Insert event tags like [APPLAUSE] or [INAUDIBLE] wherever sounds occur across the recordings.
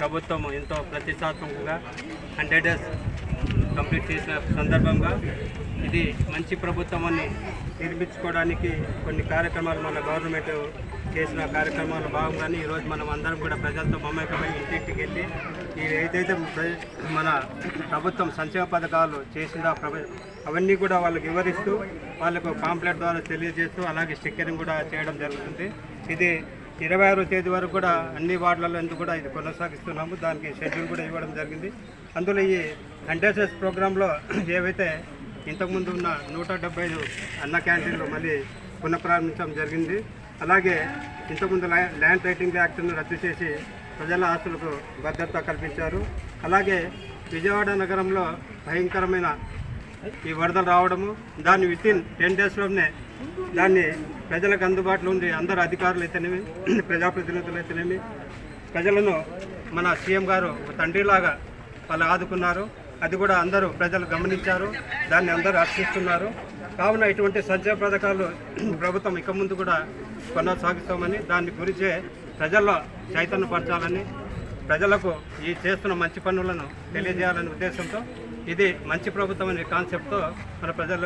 ప్రభుత్వం ఎంతో ప్రతిష్టాత్మకంగా హండ్రెడ్ డేస్ కంప్లీట్ చేసిన సందర్భంగా ఇది మంచి ప్రభుత్వం అని నిర్మించుకోవడానికి కొన్ని కార్యక్రమాలు మన గవర్నమెంట్ చేసిన కార్యక్రమాలు భాగంగానే ఈరోజు మనం అందరం కూడా ప్రజలతో మమేకమై ఇంటింటికి వెళ్ళి ఈ ఏదైతే మన ప్రభుత్వం సంక్షేమ పథకాలు చేసిందో అవన్నీ కూడా వాళ్ళకి వివరిస్తూ వాళ్ళకు పాంప్లెట్ ద్వారా తెలియజేస్తూ అలాగే స్టిక్కరింగ్ కూడా చేయడం జరుగుతుంది. ఇది ఇరవై ఆరో తేదీ వరకు కూడా అన్ని వార్డులలో ఎందుకు కూడా ఇది కొనసాగిస్తున్నాము దానికి షెడ్యూల్ కూడా ఇవ్వడం జరిగింది. అందులో ఈ హండ్రెడ్ ప్రోగ్రాంలో [CLEARS THROAT] ఏవైతే ఇంతకుముందు ఉన్న నూట డెబ్బై ఐదు అన్న క్యాంటీన్లు మళ్ళీ పునఃప్రారంభించడం జరిగింది. అలాగే ఇంతకుముందు ల్యాండ్ రైటింగ్ యాక్ట్ను రద్దు చేసి ప్రజల ఆస్తులకు భద్రత కల్పించారు. అలాగే విజయవాడ నగరంలో భయంకరమైన ఈ వరదలు రావడము దాన్ని వితిన్ టెన్ డేస్లోనే దాన్ని ప్రజలకు అందుబాటులో ఉండి అందరు అధికారులు అయితేనేమి [CLEARS THROAT] ప్రజాప్రతినిధులు అయితేనేమి ప్రజలను మన సీఎం గారు ఒక తండ్రిలాగా వాళ్ళు ఆదుకున్నారు. అది కూడా అందరూ ప్రజలు గమనించారు. దాన్ని అందరూ హర్షిస్తున్నారు కావున ఇటువంటి సంక్షేమ పథకాలు [CLEARS THROAT] ప్రభుత్వం ఇక ముందు కూడా కొనసాగిస్తామని దాని గురించే ప్రజల్లో చైతన్యపరచాలని ప్రజలకు ఈ చేస్తున్న మంచి పనులను తెలియజేయాలనే ఉద్దేశంతో ఇది మంచి ప్రభుత్వం అనే కాన్సెప్ట్తో మన ప్రజలకు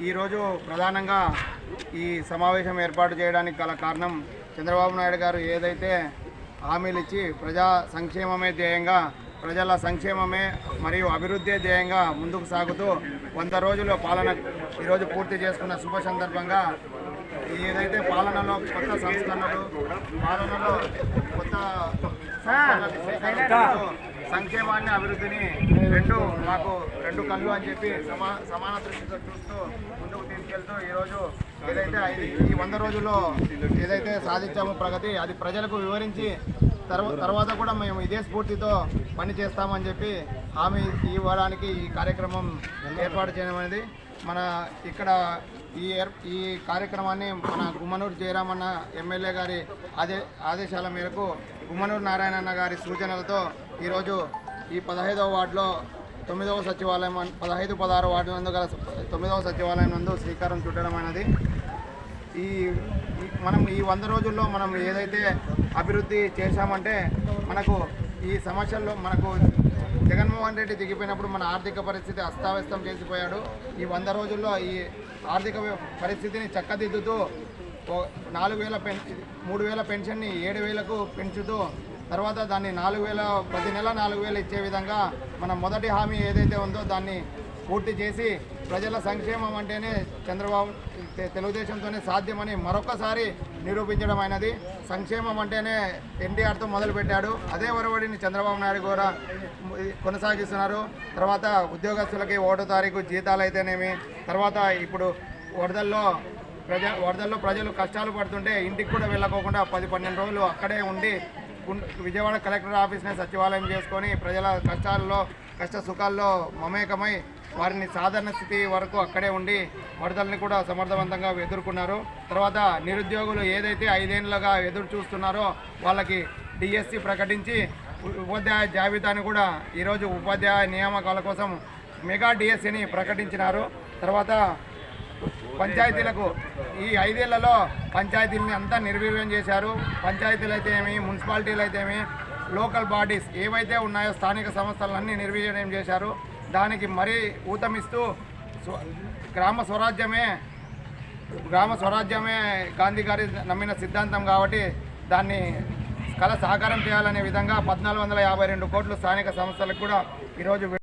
ఈరోజు ప్రధానంగా ఈ సమావేశం ఏర్పాటు చేయడానికి గల కారణం చంద్రబాబు నాయుడు గారు ఏదైతే హామీలు ఇచ్చి ప్రజా సంక్షేమమే ధ్యేయంగా ప్రజల సంక్షేమమే మరియు అభివృద్ధి ధ్యేయంగా ముందుకు సాగుతూ వంద రోజుల పాలన ఈరోజు పూర్తి చేసుకున్న శుభ సందర్భంగా ఏదైతే పాలనలో కొత్త సంస్కరణలు పాలనలో కొత్త సంక్షేమాన్ని అభివృద్ధిని రెండు మాకు రెండు కళ్ళు అని చెప్పి సమా సమాన దృష్టితో చూస్తూ ముందుకు తీసుకెళ్తూ ఈరోజు ఏదైతే ఈ వంద రోజుల్లో ఏదైతే సాధించామో ప్రగతి అది ప్రజలకు వివరించి తర్వాత కూడా మేము ఇదే స్ఫూర్తితో పని చేస్తామని చెప్పి హామీ ఇవ్వడానికి ఈ కార్యక్రమం ఏర్పాటు చేయడం అనేది మన ఇక్కడ ఈ ఏర్ ఈ కార్యక్రమాన్ని మన గుమ్మనూరు జయరామన్న ఎమ్మెల్యే గారి ఆదే ఆదేశాల మేరకు గుమ్మనూరు నారాయణన్న గారి సూచనలతో ఈరోజు ఈ పదహైదవ వార్డులో తొమ్మిదవ సచివాలయం పదహైదు పదహారు వార్డు నందు గల తొమ్మిదవ సచివాలయం నందు శ్రీకారం చుట్టడం అనేది ఈ మనం ఈ వంద రోజుల్లో మనం ఏదైతే అభివృద్ధి చేశామంటే మనకు ఈ సమస్యల్లో మనకు జగన్మోహన్ రెడ్డి దిగిపోయినప్పుడు మన ఆర్థిక పరిస్థితి అస్తావ్యస్తం చేసిపోయాడు. ఈ వంద రోజుల్లో ఈ ఆర్థిక పరిస్థితిని చక్కదిద్దుతూ ఓ నాలుగు వేల పెన్ మూడు వేల పెన్షన్ని ఏడు వేలకు పెంచుతూ తర్వాత దాన్ని నాలుగు వేల ప్రతి నెల నాలుగు వేలు ఇచ్చే విధంగా మన మొదటి హామీ ఏదైతే ఉందో దాన్ని పూర్తి చేసి ప్రజల సంక్షేమం అంటేనే చంద్రబాబు తెలుగుదేశంతోనే సాధ్యమని మరొకసారి నిరూపించడం అయినది. సంక్షేమం అంటేనే ఎన్టీఆర్తో మొదలుపెట్టాడు. అదే ఒరవడిని చంద్రబాబు నాయుడు కూడా కొనసాగిస్తున్నారు. తర్వాత ఉద్యోగస్తులకి ఒకటో తారీఖు జీతాలు అయితేనేమి తర్వాత ఇప్పుడు వరదల్లో ప్రజ వరదల్లో ప్రజలు కష్టాలు పడుతుంటే ఇంటికి కూడా వెళ్ళకోకుండా పది పన్నెండు రోజులు అక్కడే ఉండి విజయవాడ కలెక్టర్ ఆఫీస్ని సచివాలయం చేసుకొని ప్రజల కష్టాల్లో కష్ట సుఖాల్లో మమేకమై వారిని సాధారణ స్థితి వరకు అక్కడే ఉండి వరదల్ని కూడా సమర్థవంతంగా ఎదుర్కొన్నారు. తర్వాత నిరుద్యోగులు ఏదైతే ఐదేళ్ళుగా ఎదురు చూస్తున్నారో వాళ్ళకి డిఎస్సి ప్రకటించి ఉపాధ్యాయ జాబితాను కూడా ఈరోజు ఉపాధ్యాయ నియామకాల కోసం మెగా డిఎస్సిని ప్రకటించినారు. తర్వాత పంచాయతీలకు ఈ ఐదేళ్ళలో పంచాయతీలని అంతా నిర్వీర్యం చేశారు. పంచాయతీలు అయితే ఏమి మున్సిపాలిటీలు అయితే ఏమి లోకల్ బాడీస్ ఏవైతే ఉన్నాయో స్థానిక సంస్థలన్నీ నిర్వీర్యం చేశారు. దానికి మరీ ఊతమిస్తూ గ్రామ స్వరాజ్యమే గ్రామ స్వరాజ్యమే గాంధీ గారి నమ్మిన సిద్ధాంతం కాబట్టి దాన్ని కళ సాకారం చేయాలనే విధంగా పద్నాలుగు వందల యాభై రెండు కోట్లు స్థానిక సంస్థలకు కూడా ఈరోజు